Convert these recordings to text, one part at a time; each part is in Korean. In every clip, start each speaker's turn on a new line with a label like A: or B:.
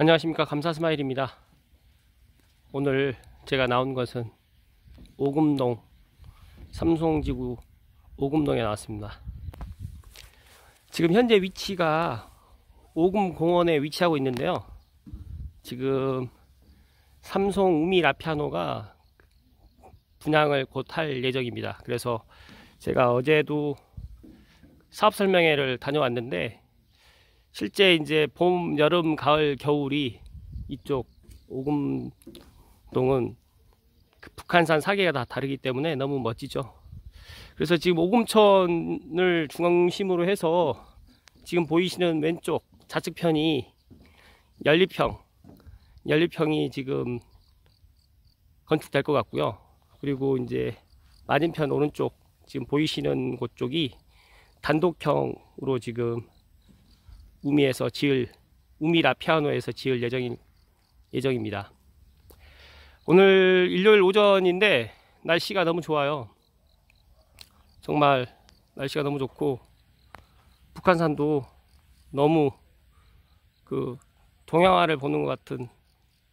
A: 안녕하십니까. 감사 스마일입니다. 오늘 제가 나온 것은 오금동 삼송지구 오금동에 나왔습니다. 지금 현재 위치가 오금공원에 위치하고 있는데요. 지금 삼송 우미 라피아노가 분양을 곧 할 예정입니다. 그래서 제가 어제도 사업 설명회를 다녀왔는데 실제 이제 봄, 여름, 가을, 겨울이 이쪽 오금동은 그 북한산 사계가 다 다르기 때문에 너무 멋지죠. 그래서 지금 오금천을 중심으로 해서 지금 보이시는 왼쪽 좌측편이 연립형, 연립형이 지금 건축될 것 같고요. 그리고 이제 맞은편 오른쪽 지금 보이시는 곳 쪽이 단독형으로 지금 우미에서 지을 우미 라 피아노에서 지을 예정인 예정입니다. 오늘 일요일 오전인데 날씨가 너무 좋아요. 정말 날씨가 너무 좋고 북한산도 너무 그 동양화를 보는 것 같은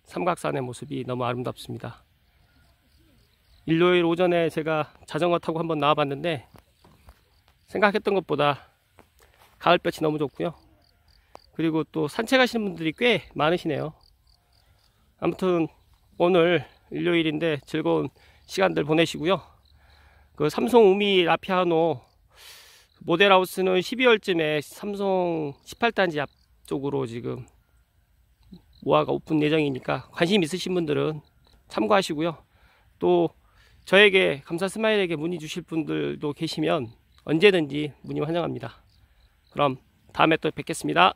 A: 삼각산의 모습이 너무 아름답습니다. 일요일 오전에 제가 자전거 타고 한번 나와봤는데 생각했던 것보다 가을볕이 너무 좋고요. 그리고 또 산책하시는 분들이 꽤 많으시네요. 아무튼 오늘 일요일인데 즐거운 시간들 보내시고요. 그 삼성 우미 라피아노 모델하우스는 12월쯤에 삼성 18단지 앞쪽으로 지금 모아가 오픈 예정이니까 관심 있으신 분들은 참고하시고요. 또 저에게 감사 스마일에게 문의 주실 분들도 계시면 언제든지 문의 환영합니다. 그럼 다음에 또 뵙겠습니다.